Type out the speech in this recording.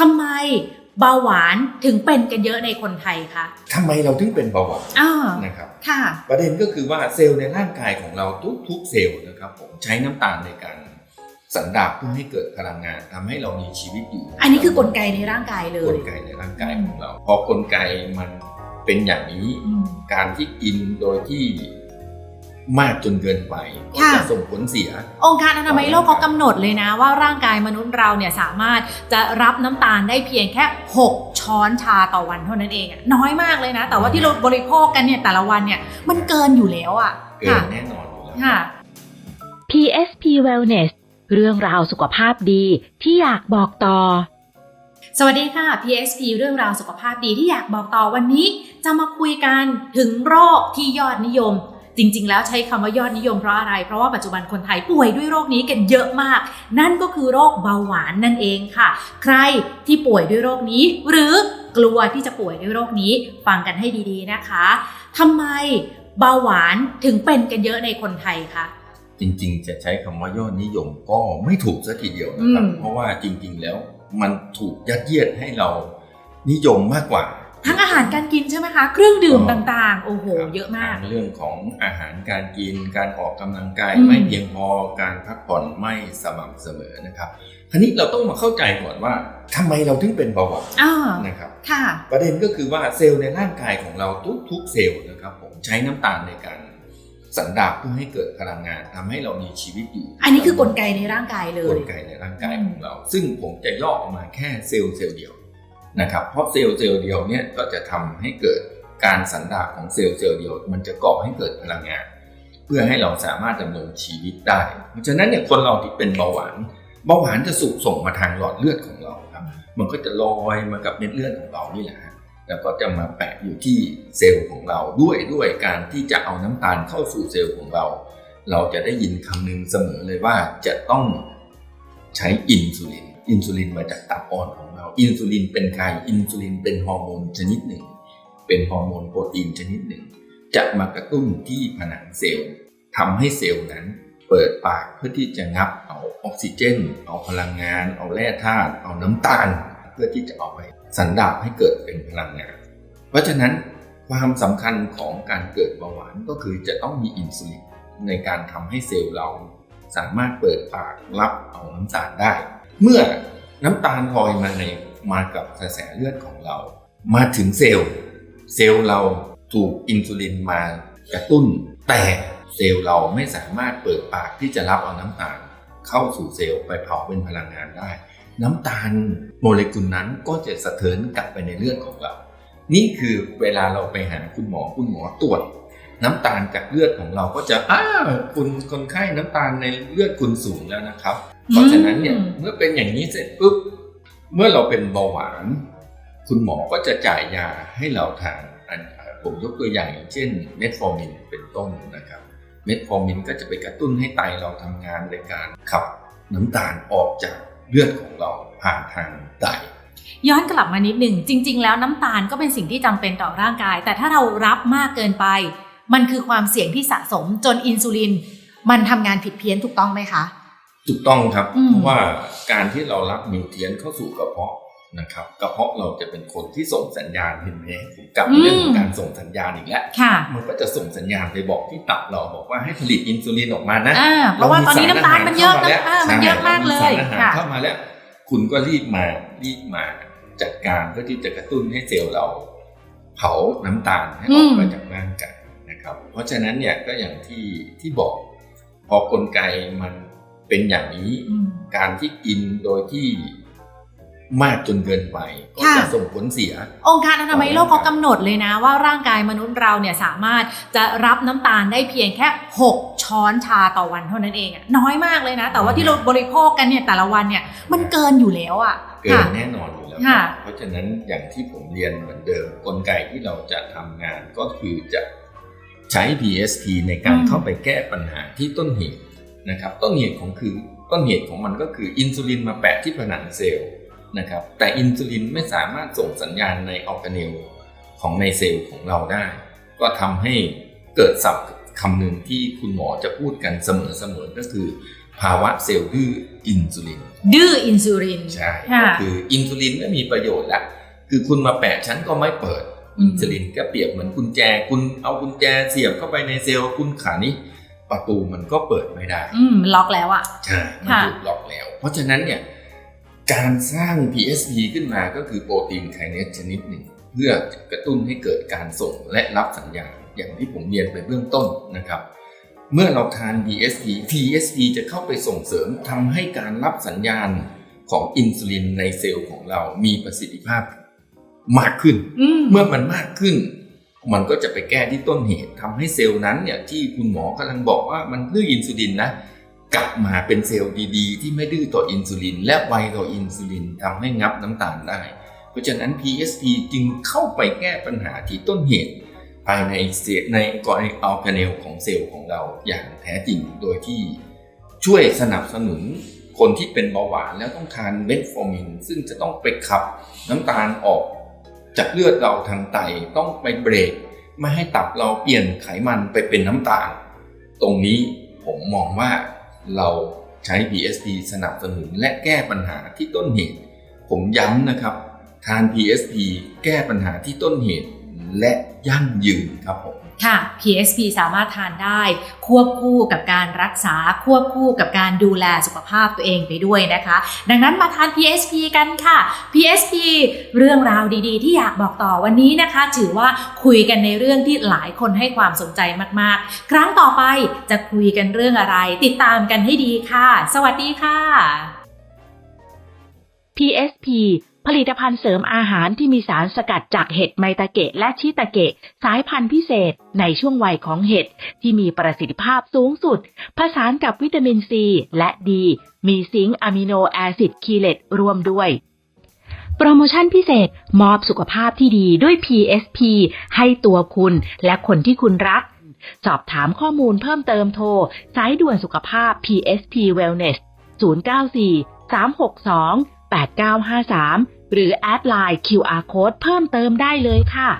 ทำไมเบาหวานถึงเป็นกันเยอะในคนไทยคะทำไมเราถึงเป็นเบาหวานอ่านะครับค่ะประเด็นก็คือว่าเซลล์ในร่างกายของเราทุกๆเซลล์นะครับผมใช้น้ำตาลในการสันดาบเพื่อให้เกิดพลังงานทำให้เรามีชีวิตอยู่ อันนี้คือกลไกในร่างกายเลกยลไกในร่างกายของเรา พอกลไกมันเป็นอย่างนี้อืมการที่กินโดยที่ มากจนเกินไปก็ค่ะจะส่งผลเสีย องค์การอนามัยโลกเขากำหนดเลยนะ ว่าร่างกายมนุษย์เราเนี่ยสามารถจะรับน้ำตาลได้เพียงแค่ 6 ช้อนชาต่อวันเท่านั้นเองอะน้อยมากเลยนะ แต่ว่าที่เราบริโภคกันเนี่ยแต่ละวันเนี่ยมันเกินอยู่แล้วอะเกิค่ะนแน่นอนอยู่แล้วค่ะ PSP Wellness เรื่องราวสุขภาพดีที่อยากบอกต่อ สวัสดีค่ะ PSP เรื่องราวสุขภาพดีที่อยากบอกต่อวันนี้ จะมาคุยกันถึงโรคที่ยอดนิยม จริง ๆ แล้วใช้คำว่ายอดนิยมเพราะอะไร เพราะว่าปัจจุบันคนไทยป่วยด้วยโรคนี้กันเยอะมาก นั่นก็คือโรคเบาหวานนั่นเองค่ะ ใครที่ป่วยด้วยโรคนี้ หรือกลัวที่จะป่วยด้วยโรคนี้ฟังกันให้ดีๆนะคะทำไมเบาหวานถึงเป็นกันเยอะในคนไทยคะจริงๆ จะใช้คำว่ายอดนิยมก็ไม่ถูกสัทีเดียวนะครับอืมเพราะว่าจริงๆแล้วมันถูกยัดเยียดให้เรานิยมมากกว่า ทั้งอาหารการกินใช่ไหมคะ เครื่องดื่มอ๋อต่างๆ โอ้โหครับเยอะมากทั้งเรื่องของอาหารการกิน การออกกำลังกายอืมไม่เพียงพอ การพักผ่อนไม่สม่ำเสมอนะครับทีนี้เราต้องมาเข้าใจก่อนว่าทำไมเราถึงเป็นเบาหวานอ่านะครับ ค่ะ ประเด็นก็คือว่าเซลล์ในร่างกายของเราทุกๆเซลล์นะครับผมใช้น้ำตาลในการสันดาบเพื่อให้เกิดพลังงานทำให้เรามีชีวิตอยู่ อันนี้คือกลไกในร่างกายเลกยลไกในร่างกายของเรา ซึ่งผมจะย่อออกมาแค่เซลล์เซลล์เดียว นะครับเพราะเซลล์เซลล์เดียวเนี่ยก็จะทำให้เกิดการสันดาบของเซลล์เซลล์เดียว มันจะก่อให้เกิดพลังงาน เพื่อให้เราสามารถดำรงชีวิตได้เพราะฉะนั้นเนี่ยคนเราที่เป็นเบาหวานเบาหวานจะสูบส่งมาทางหลอดเลือดของเราครับ มันก็จะลอยมากับเม็ดเลือดของเรานี่แหละแล้วก็จะมาแปะอยู่ที่เซลล์ของเราด้วยด้วยการที่จะเอาน้ำตาลเข้าสู่เซลล์ของเรา เราจะได้ยินคำหนึงเสมอเลยว่าจะต้องใช้อินซูลิน อินซูลินมาจากตับอ่อนของเรา อินซูลินเป็นใครอินซูลินเป็นฮอร์โมนชนิดหนึ่ง เป็นฮอร์โมนโปรตีนชนิดหนึ่ง จะมากระตุ้นที่ผนังเซลล์ทำให้เซลล์นั้นเปิดปากเพื่อที่จะงับเอาออกซิเจน เอาพลังงาน เอาแร่ธาตุเอาน้ำตาล เพื่อที่จะเอาไปสันดาบให้เกิดเป็นพลังงาน เพราะฉะนั้นความสำคัญของการเกิดเบาหวานก็คือจะต้องมีอินซูลินในการทำให้เซลล์เราสามารถเปิดปากรับเอาน้ำตาลได้ เมื่อน้ำตาลลอยมาในมากับกระแสเลือดของเรา มาถึงเซลล์ เซลล์เราถูกอินซูลินมากระตุ้น แต่เซลล์เราไม่สามารถเปิดปากที่จะรับเอาน้ำตาล เข้าสู่เซลล์ไปเผาเป็นพลังงานได้ น้ำตาลโมเลกุลนั้นก็จะสะเทินกลับไปในเลือดของเรา นี่คือเวลาเราไปหาคุณหมอคุณหมอตรวจ น้ำตาลจากเลือดของเราก็จะอ้าคุณคนไข้น้ำตาลในเลือดคุณสูงแล้วนะครับ เพราะฉะนั้นเนี่ยอืมเมื่อเป็นอย่างนี้เสร็จปุ๊บเมื่อเราเป็นเบาหวาน คุณหมอก็จะจ่ายยาให้เราทานอันอ่าผมยกตัวอย่างอย่างเช่นเมทฟอร์มินเป็นต้นนะครับเมทฟอร์มินก็จะไปกระตุ้นให้ไตเราทำงานในการขับน้ำตาลออกจากเลือดของเราผ่านทางไตย้อนกลับมานิดหนึ่งจริง ๆ แล้วน้ำตาลก็เป็นสิ่งที่จำเป็นต่อร่างกาย แต่ถ้าเรารับมากเกินไป มันคือความเสี่ยงที่สะสมจนอินซูลิน มันทำงานผิดเพี้ยนถูกต้องไหมคะ ถูกต้องครับอืม เพราะว่าการที่เรารับนิวเทรียนเข้าสู่กระเพาะนะครับกระเพาะเราจะเป็นคนที่ส่งสัญญาณเห็นไหมผมกลับมาเรื่องของการส่งสัญญาณอีกแล้วค่ะมันก็จะส่งสัญญาณไปบอกที่ตับเราบอกว่าให้ผลิตอินซูลินออกมานะ อ่าเพราะว่าตอนนี้น้ำตาลมันเยอะรนะอ่ามันเยอะมากเลยสารอาหารค่ะ เข้ามาแล้ว คุณก็รีบมารีบมาจัดการเพื่อที่จะกระตุ้นให้เซลล์เรา เผาน้ำตาลให้ออกมาจากร่างกาย นะครับ เพราะฉะนั้นเนี่ยก็อย่างที่ที่บอก พอกลไกมันเป็นอย่างนี้อืมการที่กินโดยที่มากจนเกินไปก็ค่ะจะส่งผลเสีย องค์การอนามัยโลกเขากำหนดเลยนะ ว่าร่างกายมนุษย์เราเนี่ยสามารถจะรับน้ำตาลได้เพียงแค่ 6 ช้อนชาต่อวันเท่านั้นเองอะน้อยมากเลยนะ แต่ว่าที่เราบริโภคกันเนี่ยแต่ละวันเนี่ยมันเกินอยู่แล้วอะเกิค่ะนแน่นอนอยู่แล้วค่ะเพราะฉะนั้นอย่างที่ผมเรียนเหมือนเดิมกลไกที่เราจะทำงานก็คือจะ ใช้ PSP ในการอืมเข้าไปแก้ปัญหาที่ต้นเหตุนะครับต้นเหตุของคือต้นเหตุของมันก็คืออินซูลินมาแปะที่ผนังเซลล์นะครับแต่อินซูลินไม่สามารถส่งสัญญาณในออร์แกเนลของในเซลล์ของเราได้ ก็ทำให้เกิดศัพท์คำหนึ่งที่คุณหมอจะพูดกันเสมอๆก็คือ ภาวะเซลล์ดื้ออินซูลิน ดื้ออินซูลินใช่ค่ะก็คืออินซูลินไม่มีประโยชน์ละคือคุณมาแปะฉันก็ไม่เปิด อืมอินซูลินก็เปรียบเหมือนกุญแจคุณเอากุญแจเสียบเข้าไปในเซลล์คุณขานี้ประตูมันก็เปิดไม่ได้ อืมล็อกแล้วอะใช่มันค่ะถูกล็อกแล้ว เพราะฉะนั้นเนี่ยการสร้าง PSP ขึ้นมาก็คือโปรตีนไคเนสชนิดหนึ่ง เพื่อกระตุ้นให้เกิดการส่งและรับสัญญาณอย่างที่ผมเรียนไปเบื้องต้นนะครับ เมื่อเราทาน PSP PSP จะเข้าไปส่งเสริมทำให้การรับสัญญาณของอินซูลินในเซลล์ของเรามีประสิทธิภาพ มากขึ้นอืมเมื่อมันมากขึ้น มันก็จะไปแก้ที่ต้นเหตุทำให้เซลล์นั้นเนี่ยที่คุณหมอกำลังบอกว่ามันดื้ออินซูลินนะกลับมาเป็นเซลล์ดีๆ ที่ไม่ดื้อต่ออินซูลิน และไวต่ออินซูลินทำให้งับน้ำตาลได้ เพราะฉะนั้น PSP จึงเข้าไปแก้ปัญหาที่ต้นเหตุ ภายในเซลล์ในกรณีอัลกาเนลของเซลล์ของเราอย่างแท้จริงโดยที่ช่วยสนับสนุนคนที่เป็นเบาหวานแล้วต้องทานเมทฟอร์มินซึ่งจะต้องไปขับน้ำตาลออก จากเลือดเราทางไตต้องไปเบรกไม่ให้ตับเราเปลี่ยนไขมันไปเป็นน้ำตาล ตรงนี้ผมมองว่าเราใช้ BSD สนับสนุนและแก้ปัญหาที่ต้นเหตุ ผมย้ำนะครับ ทาน BSD แก้ปัญหาที่ต้นเหตุและยั่งยืนครับผม ค่ะ PSP สามารถทานได้ควบคู่กับการรักษาควบคู่กับการดูแลสุขภาพตัวเองไปด้วยนะคะ ดังนั้นมาทาน PSP กันค่ะ PSP เรื่องราวดีๆ ที่อยากบอกต่อวันนี้นะคะ ถือว่าคุยกันในเรื่องที่หลายคนให้ความสนใจมากๆ ครั้งต่อไปจะคุยกันเรื่องอะไร ติดตามกันให้ดีค่ะ สวัสดีค่ะ PSP ผลิตภัณฑ์เสริมอาหารที่มีสารสกัดจากเห็ดไมตาเกะและชิตาเกะ สายพันธุ์พิเศษในช่วงวัยของเห็ดที่มีประสิทธิภาพสูงสุด ผสานกับวิตามินซีและดี มีซิงค์อะมิโนแอซิดคีเลตรวมด้วยโปรโมชั่นพิเศษมอบสุขภาพที่ดีด้วย PSP ให้ตัวคุณและคนที่คุณรัก สอบถามข้อมูลเพิ่มเติมโทร สายด่วนสุขภาพ PSP Wellness 094 362 8953 หรือแอดไลน์ QR Code เพิ่มเติมได้เลยค่ะ